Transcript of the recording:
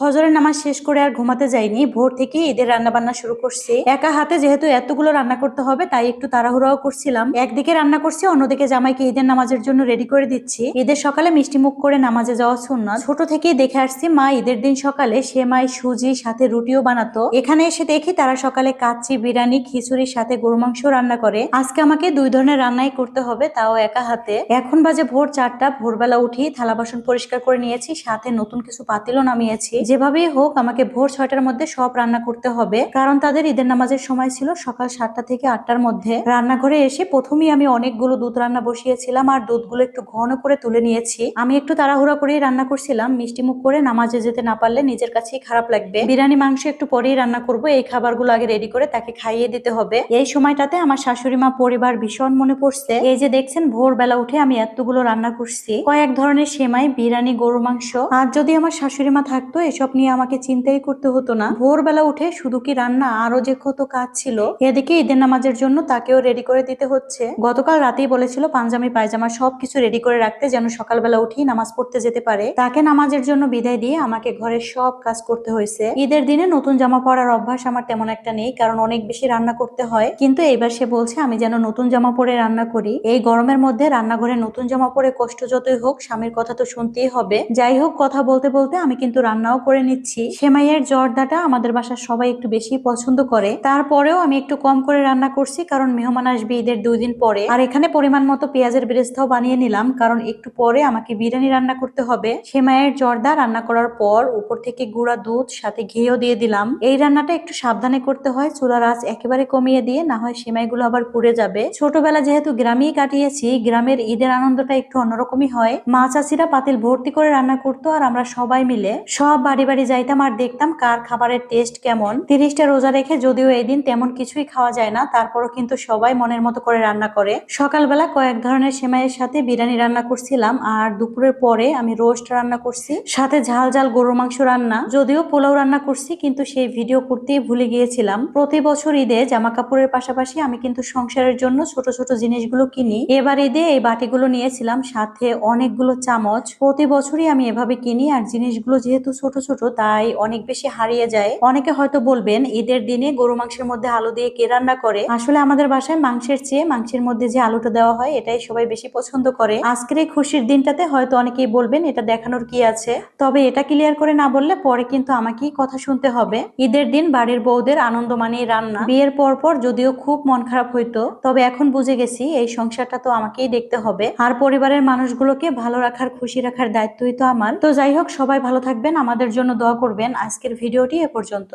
ফজরের নামাজ শেষ করে আর ঘুমাতে যাইনি, ভোর থেকে ঈদের রান্না বান্না শুরু করছি। একা হাতে যেহেতু এতগুলো রান্না করতে হবে, তাই একটু তাড়াহুড়াও করছিলাম। একদিকে রান্না করছি, অন্যদিকে জামাইকে ঈদের নামাজের জন্য রেডি করে দিচ্ছি। ঈদের সকালে মিষ্টি মুখ করে নামাজে যাওয়া সুন্নাত। ছোট থেকেই দেখে আসছি, মা ঈদের দিন সকালে সেমাই, সুজি, সাথে রুটিও বানাতো। এখানে এসে দেখি তারা সকালে কাচ্চি, বিরিয়ানি, খিচুড়ির সাথে গরু মাংস রান্না করে। আজকে আমাকে দুই ধরনের রান্নাই করতে হবে, তাও একা হাতে। এখন বাজে ভোর চারটা, ভোরবেলা উঠি, থালা বাসন পরিষ্কার করে নিয়েছি, সাথে নতুন কিছু পাতিলও নামিয়েছি। যেভাবেই হোক আমাকে ভোর ছয়টার মধ্যে সব রান্না করতে হবে। কারণ তাদের ঈদের নামাজের সময় ছিল সকাল সাতটা থেকে আটটার মধ্যে। রান্নাঘরে এসে প্রথমেই আমি অনেকগুলো দুধ রান্না বসিয়েছিলাম আর দুধগুলো একটু ঘন করে তুলে নিয়েছি। আমি একটু তাড়াহুড়া করেই রান্না করছিলাম, মিষ্টি মুখ করে নামাজে যেতে না পারলে নিজের কাছেই খারাপ লাগবে। বিরিয়ানি, মাংস একটু পরেই রান্না করব, এই খাবারগুলো আগে রেডি করে তাকে খাইয়ে দিতে হবে। এই সময়টাতে আমার শাশুড়ি মা পরিবার ভীষণ মনে পড়ছে। এই যে দেখছেন, ভোরবেলা উঠে আমি এতগুলো রান্না করছি। কয়েক ধরনের সেমাই, বিরিয়ানি গরু মাংস। আর যদি আমার শাশুড়ি মা থাকতো এসব নিয়ে আমাকে চিন্তাই করতে হতো না। ভোরবেলা উঠে শুধু কি রান্না আরও যে কত কাজ ছিল, এদিকে ঈদের নামাজের জন্য তাকেও রেডি করে দিতে হচ্ছে। গতকাল রাতেই বলেছিল, পাঞ্জামি, পায়জামা সবকিছু রেডি করে রাখতে যেন সকালবেলা উঠেই নামাজ পড়তে যেতে পারে। তাকে নামাজের জন্য বিদায় দিয়ে আমাকে ঘরের সব কাজ করতে হয়েছে। ঈদের দিনে নতুন জামা পরার অভ্যাস আমার তেমন একটা নেই, কারণ অনেক বেশি রান্না করতে হয়। কিন্তু এইবার সে বলছে, আমি যেন নতুন জামা পরে রান্না করি। এই গরমের মধ্যে রান্নাঘরে নতুন জামা পরে কষ্ট যতই হোক, স্বামীর কথা তো শুনতেই হবে। যাই হোক, কথা বলতে বলতে আমি কিন্তু রান্নাও করে নিচ্ছি। সেমাইয়ের জর্দাটা আমাদের বাসার সবাই একটু বেশি পছন্দ করে। তারপরেও আমি একটু কম করে রান্না করছি কারণ মেহমান আসবে ঈদের দুই দিন পরে। আর এখানে পরিমাণ মতো পেঁয়াজের বেরেস্তাও বানিয়ে নিলাম কারণ একটু পরে আমাকে বিরিয়ানি রান্না করতে হবে। সেমাইয়ের জর্দা রান্না করার পর উপর থেকে গুঁড়া দুধ, সাথে ঘিও দিয়ে দিলাম। এই রান্নাটা একটু সাবধানে করতে হয়, চুলার আঁচ একেবারে কমিয়ে দিয়ে না হয় সেমাইগুলো আবার পুড়ে যাবে। ছোটবেলা যেহেতু গ্রামেই কাটিয়েছি, গ্রামের ঈদের আনন্দটা একটু অন্যরকমই হয়। মা চাষিরা পাতিল ভর্তি করে রান্না করতো আর আমরা সবাই মিলে সব বাড়ি বাড়ি যাইতাম আর দেখতাম কার খাবারের টেস্ট কেমন। তিরিশটা রোজা রেখে যদিও এই দিন তেমন কিছুই খাওয়া যায় না, তারপরও কিন্তু সবাই মনের মতো করে রান্না করে। সকালবেলা কয়েক ধরনের সেমাইয়ের সাথে বিরিয়ানি রান্না করছিলাম আর দুপুরের পরে আমি রোস্ট রান্না করছি। সাথে ঝাল ঝাল গরুর মাংস রান্না। যদিও পোলাও রান্না করছি, কিন্তু সেই ভিডিও করতেই ভুলে গিয়েছিলাম। প্রতি বছর ঈদে জামা কাপড়ের পাশাপাশি আমি কিন্তু সংসারের জন্য ছোট ছোট জিনিসগুলো কিনি। এবার ঈদে এই বাটিগুলো নিয়েছিলাম, সাথে অনেকগুলো চামচ। প্রতি বছরই আমি এভাবে কিনি আর জিনিসগুলো যেহেতু ছোট ছোট, তাই অনেক বেশি হারিয়ে যায়। অনেকে হয়তো বলবেন, ঈদের দিনে গরু মাংসের মধ্যে আলু দিয়ে কে রান্না করে? আসলে আমাদের বাসায় মাংসের চেয়ে মাংসের মধ্যে যে আলুটা দেওয়া হয়, এটাই সবাই বেশি পছন্দ করে। আজকের এই খুশির দিনটাতে হয়তো অনেকেই বলবেন, এটা দেখানোর কি আছে? তবে এটা ক্লিয়ার করে না বললে পরে কিন্তু আমাকেই কথা শুনতে হবে। ঈদের দিন বাড়ির বউদের আনন্দ মানেই রান্না। বিয়ের পর পর যদিও খুব মন খারাপ হইতো, তবে এখন বুঝে গেছি এই সংসারটা তো আমাকেই দেখতে হবে। আর পরিবারের মানুষগুলোকে ভালো রাখার, খুশি রাখার দায়িত্বই তো আমার। তো যাই হোক, সবাই ভালো থাকবেন। আমাদের জন্য দোয়া করবেন। আজকের ভিডিওটি এ পর্যন্ত।